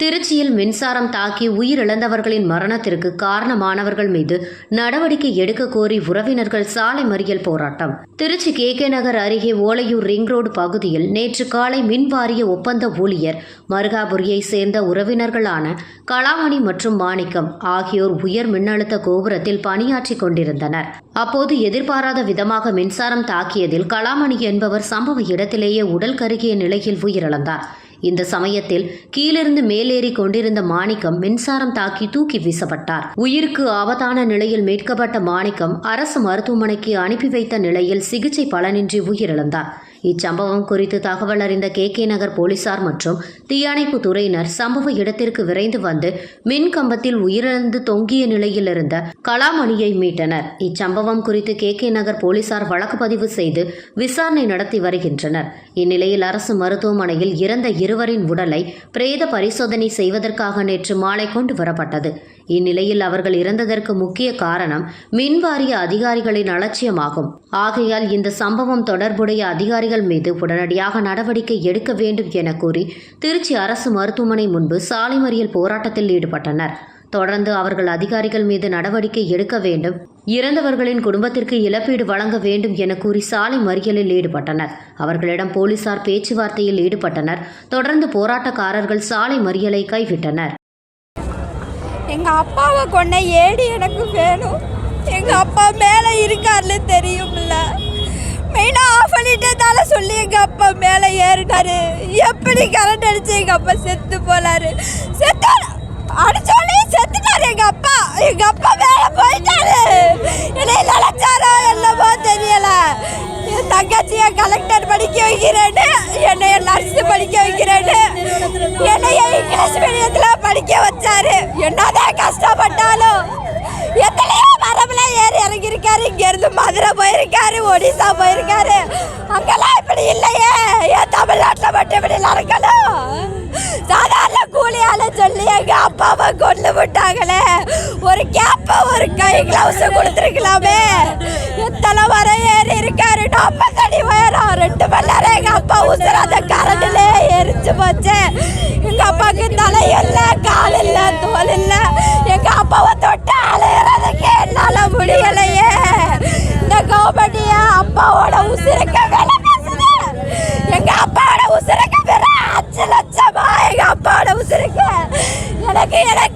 திருச்சியில் மின்சாரம் தாக்கி உயிரிழந்தவர்களின் மரணத்திற்கு காரணமானவர்கள் மீது நடவடிக்கை எடுக்க கோரி உறவினர்கள் சாலை மறியல் போராட்டம். திருச்சி கே கே நகர் அருகே ஓலையூர் ரிங் ரோடு பகுதியில் நேற்று காலை மின் வாரிய ஒப்பந்த ஊழியர் மருகாபுரியை சேர்ந்த உறவினர்களான கலாமணி மற்றும் மாணிக்கம் ஆகியோர் உயர் மின்னழுத்த கோபுரத்தில் பணியாற்றிக் கொண்டிருந்தனர். அப்போது எதிர்பாராத விதமாக மின்சாரம் தாக்கியதில் கலாமணி என்பவர் சம்பவ இடத்திலேயே உடல் கருகிய நிலையில் உயிரிழந்தார். இந்த சமயத்தில் கீழிருந்து மேலேறி கொண்டிருந்த மாணிக்கம் மின்சாரம் தாக்கி தூக்கி வீசப்பட்டார். உயிருக்கு ஆபத்தான நிலையில் மீட்கப்பட்ட மாணிக்கம் அரசு மருத்துவமனைக்கு அனுப்பி வைத்த நிலையில் சிகிச்சை பலனின்றி உயிரிழந்தார். இச்சம்பவம் குறித்து தகவல் அறிந்த கே கே நகர் போலீசார் மற்றும் தீயணைப்பு துறையினர் சம்பவ இடத்திற்கு விரைந்து வந்து மின் கம்பத்தில் உயிரிழந்து தொங்கிய நிலையில் இருந்த கலாமணியை மீட்டனர். இச்சம்பவம் குறித்து கே கே நகர் போலீசார் வழக்கு பதிவு செய்து விசாரணை நடத்தி வருகின்றனர். இந்நிலையில் அரசு மருத்துவமனையில் இறந்த இருவரின் உடலை பிரேத பரிசோதனை செய்வதற்காக நேற்று மாலை கொண்டு வரப்பட்டது. இந்நிலையில் அவர்கள் இறந்ததற்கு முக்கிய காரணம் மின்வாரிய அதிகாரிகளின் அலட்சியமாகும். ஆகையால் இந்த சம்பவம் தொடர்புடைய அதிகாரி அதிகாரிகள் மீது உடனடியாக நடவடிக்கை எடுக்க வேண்டும் என கூறி திருச்சி அரசு மருத்துவமனை முன்பு சாலை மறியல் போராட்டத்தில் ஈடுபட்டனர். தொடர்ந்து அவர்கள் அதிகாரிகள் மீது நடவடிக்கை எடுக்க வேண்டும். இறந்தவர்களின் குடும்பத்திற்கு இழப்பீடு வழங்க வேண்டும் என கூறி சாலை மறியலில் ஈடுபட்டனர். அவர்களிடம் போலீசார் பேச்சுவார்த்தையில் ஈடுபட்டனர். தொடர்ந்து போராட்டக்காரர்கள் சாலை மறியலை கைவிட்டனர். எங்க அப்பாவை கொண்ட ஏடி எனக்கு வேணும். எங்க அப்பா மேல இருக்காருன்னு தெரியும். எங்கள் அப்பா மேலே ஏறினாரு. எப்படி கரண்ட் அடிச்சு எங்கள் அப்பா செத்து போனாரு. செத்தாரு அடிச்சோடனே செத்துட்டாரு எங்கள் அப்பா. எங்கள் அப்பா மேலே போயிட்டாரு. என்னை நினைச்சாரோ என்னமோ தெரியல. என் தங்கச்சியை கலெக்டர் படிக்க வைக்கிறேன்னு என்னைய நர்ஸ் படிக்க வைக்கிறேன்னு என்னைய இங்கிலீஷ் மீடியத்தில் படிக்க வச்சாரு. என்னதான் கஷ்டப்பட்டாலும் எத்தனையோ மரம்லாம் ஏறி இறங்கியிருக்காரு. இங்கேருந்து மதுரை போயிருக்காரு ஒடிசா போயிருக்காரு. அங்கெல்லாம் இப்படி இல்லையே. ஏன் தமிழ்நாட்டில் மட்டும் இப்படி நடக்கணும் சாதாரண கூலியால சொல்லி எங்க அப்பாவை கொண்டு விட்டாங்களே. ஒரு கேப்ப ஒரு கை கிளவுஸ் கொடுத்துருக்கலாமே. எத்தனை வர ஏறி இருக்காரு. நாற்பத்தடி உயரம். ரெண்டு மணி நேரம் எங்க அப்பா உசுர அந்த கரண்டில எரிச்சு போச்சு. எங்க அப்பாவுக்கு தலை இல்லை கால் இல்லை தோல் இல்லை எங்க அப்பாவை உசுரக்க வேலை பேசுது எங்க அப்பாவோட உசுரக்க வேற அஞ்சு லட்சமா எங்க அப்பாவோட உசுரக்க. எனக்கு எனக்கு